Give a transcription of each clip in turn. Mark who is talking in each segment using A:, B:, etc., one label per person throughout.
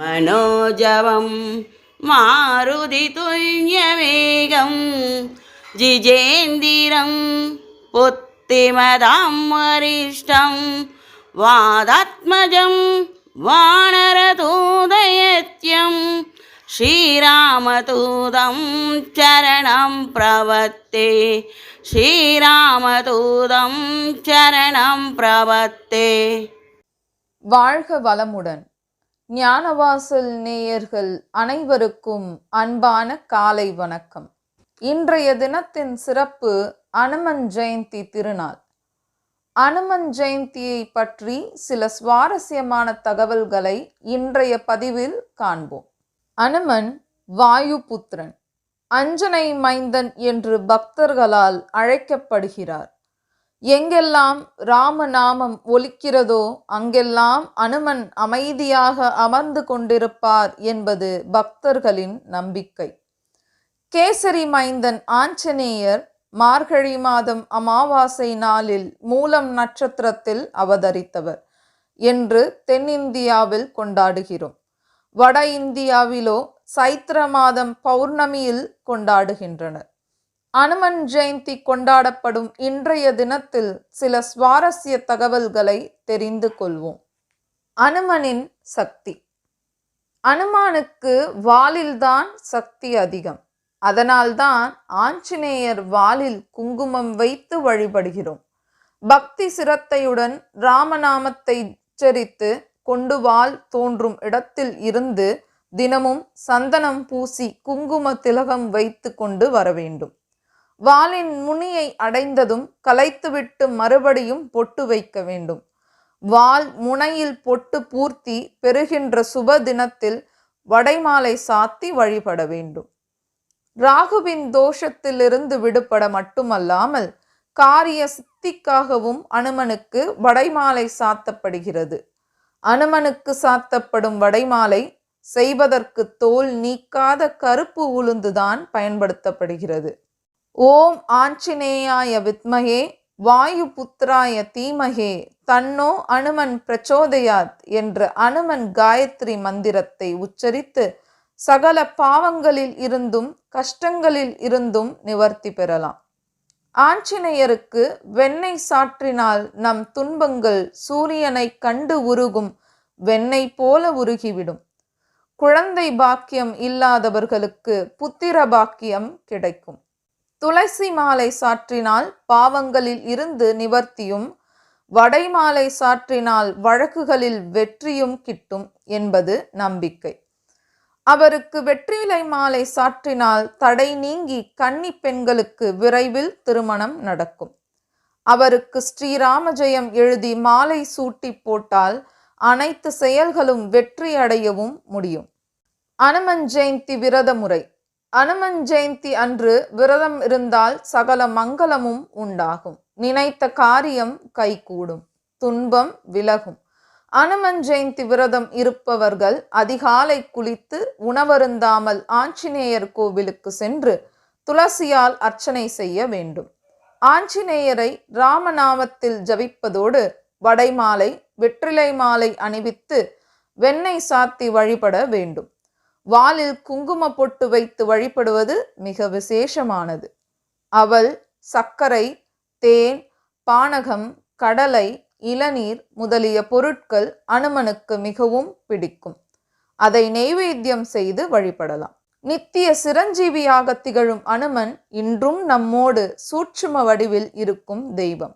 A: मनोजवं मारुतितुल्यवेगं जिजेन्दिरं पुत्तिमदां वरिष्ठं वादात्मजं वानरतोदयत्यं श्रीरामतूदं चरणं प्रवत्ते श्रीरामतूदं चरणं प्रवत्ते
B: வாழ்க வளமுடன் ஞானவாசல் நேயர்கள் அனைவருக்கும் அன்பான காலை வணக்கம். இன்றைய தினத்தின் சிறப்பு அனுமன் ஜெயந்தி திருநாள். அனுமன் ஜெயந்தியை பற்றி சில சுவாரஸ்யமான தகவல்களை இன்றைய பதிவில் காண்போம். அனுமன் வாயுபுத்திரன். அஞ்சனை மைந்தன் என்று பக்தர்களால் அழைக்கப்படுகிறார். எங்கெல்லாம் ராமநாமம் ஒலிக்கிறதோ அங்கெல்லாம் அனுமன் அமைதியாக அமர்ந்து கொண்டிருப்பார் என்பது பக்தர்களின் நம்பிக்கை. கேசரி மைந்தன் ஆஞ்சநேயர் மார்கழி மாதம் அமாவாசை நாளில் மூலம் நட்சத்திரத்தில் அவதரித்தவர் என்று தென்னிந்தியாவில் கொண்டாடுகிறோம். வட இந்தியாவிலோ சைத்திர மாதம் பௌர்ணமியில் கொண்டாடுகின்றனர். அனுமன் ஜெயந்தி கொண்டாடப்படும் இன்றைய தினத்தில் சில சுவாரஸ்ய தகவல்களை தெரிந்து கொள்வோம். அனுமனின் சக்தி. அனுமானுக்கு வாலில்தான் சக்தி அதிகம். அதனால்தான் ஆஞ்சநேயர் வாலில் குங்குமம் வைத்து வழிபடுகிறோம். பக்தி சிரத்தையுடன் ராமநாமத்தை உச்சரித்து கொண்டு வாள் தோன்றும் இடத்தில் இருந்து தினமும் சந்தனம் பூசி குங்கும திலகம் வைத்து கொண்டு வர வேண்டும் வாளின் முனியை அடைந்ததும் கலைத்துவிட்டு மறுபடியும் பொட்டு வைக்க வேண்டும். வால் முனையில் பொட்டு பூர்த்தி பெறுகின்ற சுப தினத்தில் வடைமாலை சாத்தி வழிபட வேண்டும். ராகுவின் தோஷத்திலிருந்து விடுபட மட்டுமல்லாமல் காரிய சித்திக்காகவும் அனுமனுக்கு வடைமாலை சாத்தப்படுகிறது. அனுமனுக்கு சாத்தப்படும் வடைமாலை செய்வதற்கு தோல் நீக்காத கருப்பு உளுந்துதான் பயன்படுத்தப்படுகிறது. ஓம் ஆஞ்சநேயாய வித்மகே வாயு புத்திராய தீமகே தன்னோ அனுமன் பிரச்சோதயாத் என்ற அனுமன் காயத்ரி மந்திரத்தை உச்சரித்து சகல பாவங்களில் இருந்தும் கஷ்டங்களில் இருந்தும் நிவர்த்தி பெறலாம். ஆஞ்சநேயருக்கு வெண்ணெய் சாற்றினால் நம் துன்பங்கள் சூரியனை கண்டு உருகும் வெண்ணெய் போல உருகிவிடும். குழந்தை பாக்கியம் இல்லாதவர்களுக்கு புத்திர பாக்கியம் கிடைக்கும். துளசி மாலை சாற்றினால் பாவங்களில் இருந்து நிவர்த்தியும் வடை மாலை சாற்றினால் வழக்குகளில் வெற்றியும் கிட்டும் என்பது நம்பிக்கை. அவருக்கு வெற்றிலை மாலை சாற்றினால் தடை நீங்கி கன்னி பெண்களுக்கு விரைவில் திருமணம் நடக்கும். அவருக்கு ஸ்ரீராம ஜெயம் எழுதி மாலை சூட்டி போட்டால் அனைத்து செயல்களும் வெற்றி அடையவும் முடியும். அனுமன் ஜெயந்தி விரத முறை அனுமன் ஜெயந்தி அன்று விரதம் இருந்தால் சகல மங்களமும் உண்டாகும். நினைத்த காரியம் கைகூடும். துன்பம் விலகும். அனுமன் ஜெயந்தி விரதம் இருப்பவர்கள் அதிகாலை குளித்து உணவருந்தாமல் ஆஞ்சநேயர் கோவிலுக்கு சென்று துளசியால் அர்ச்சனை செய்ய வேண்டும். ஆஞ்சநேயரை ராமநாமத்தில் ஜபிப்பதோடு வடைமாலை வெற்றிலை மாலை அணிவித்து வெண்ணெய் சாத்தி வழிபட வேண்டும். வாலில் குங்கும பொட்டு வைத்து வழிபடுவது மிக விசேஷமானது. அவள் சர்க்கரை தேன் பானகம் கடலை இளநீர் முதலிய பொருட்கள் அனுமனுக்கு மிகவும் பிடிக்கும். அதை நெய்வேத்தியம் செய்து வழிபடலாம். நித்திய சிரஞ்சீவியாக திகழும் அனுமன் இன்றும் நம்மோடு சூட்சும வடிவில் இருக்கும் தெய்வம்.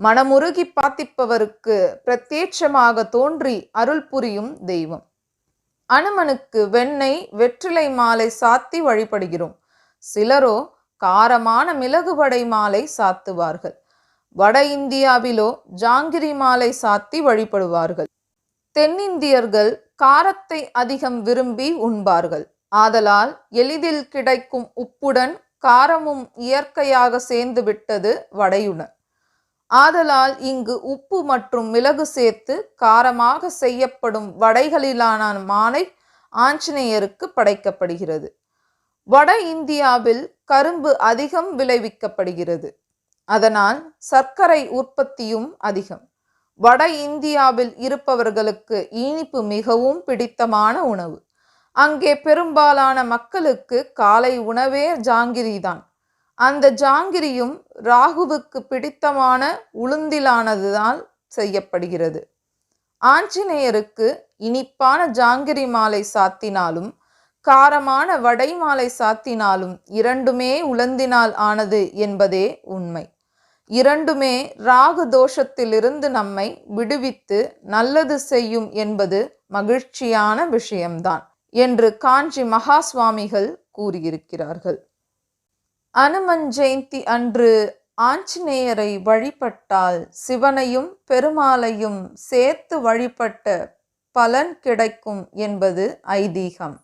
B: மனமுருகி பாத்திப்பவருக்கு பிரத்யட்சமாக தோன்றி அருள் புரியும் தெய்வம். அனுமனுக்கு வெண்ணெய் வெற்றிலை மாலை சாத்தி வழிபடுகிறோம். சிலரோ காரமான மிளகுபடை மாலை சாத்துவார்கள். வட இந்தியாவிலோ ஜாங்கிரி மாலை சாத்தி வழிபடுவார்கள். தென்னிந்தியர்கள் காரத்தை அதிகம் விரும்பி உண்பார்கள். ஆதலால் எளிதில் கிடைக்கும் உப்புடன் காரமும் இயற்கையாக சேர்ந்து விட்டது வடையுடன் ஆதலால் இங்கு உப்பு மற்றும் மிளகு சேர்த்து காரமாக செய்யப்படும் வடைகளிலான மாலை ஆஞ்சநேயருக்கு படைக்கப்படுகிறது. வட இந்தியாவில் கரும்பு அதிகம் விளைவிக்கப்படுகிறது. அதனால் சர்க்கரை உற்பத்தியும் அதிகம். வட இந்தியாவில் இருப்பவர்களுக்கு இனிப்பு மிகவும் பிடித்தமான உணவு. அங்கே பெரும்பாலான மக்களுக்கு காலை உணவே ஜாங்கிரி தான் அந்த ஜாங்கிரியும் ராகுவுக்கு பிடித்தமான உளுந்திலானதுதான் செய்யப்படுகிறது. ஆஞ்சநேயருக்கு இனிப்பான ஜாங்கிரி மாலை சாத்தினாலும் காரமான வடை மாலை சாத்தினாலும் இரண்டுமே உலந்தினால் ஆனது என்பதே உண்மை. இரண்டுமே ராகு தோஷத்திலிருந்து நம்மை விடுவித்து நல்லது செய்யும் என்பது மகிழ்ச்சியான விஷயம்தான் என்று காஞ்சி மகா சுவாமிகள் கூறியிருக்கிறார்கள். அனுமன் ஜெயந்தி அன்று ஆஞ்சநேயரை வழிபட்டால் சிவனையும் பெருமாளையும் சேர்த்து வழிபட்ட பலன் கிடைக்கும் என்பது ஐதீகம்.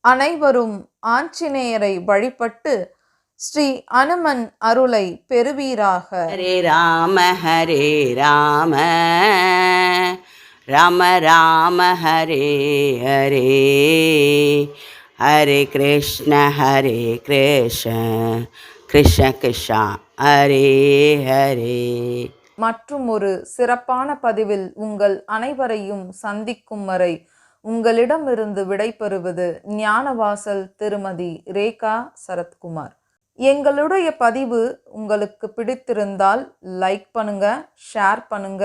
B: அனைவரும் ஆஞ்சநேயரை வழிபட்டு ஸ்ரீ அனுமன் அருளை பெறுவீராக.
A: ஹரே ராம ஹரே ராம. ராம ராம ஹரே ஹரே. ஹரே கிருஷ்ண ஹரே கிருஷ்ண. கிருஷ்ண கிருஷ்ணா. ஹரே ஹரே.
B: மற்றும் ஒரு சிறப்பான பதிவில் உங்கள் அனைவரையும் சந்திக்கும் வரை உங்களிடமிருந்து விடைபெறுவது ஞானவாசல் திருமதி ரேகா சரத்குமார். எங்களுடைய பதிவு உங்களுக்கு பிடித்திருந்தால் லைக் பண்ணுங்க ஷேர் பண்ணுங்க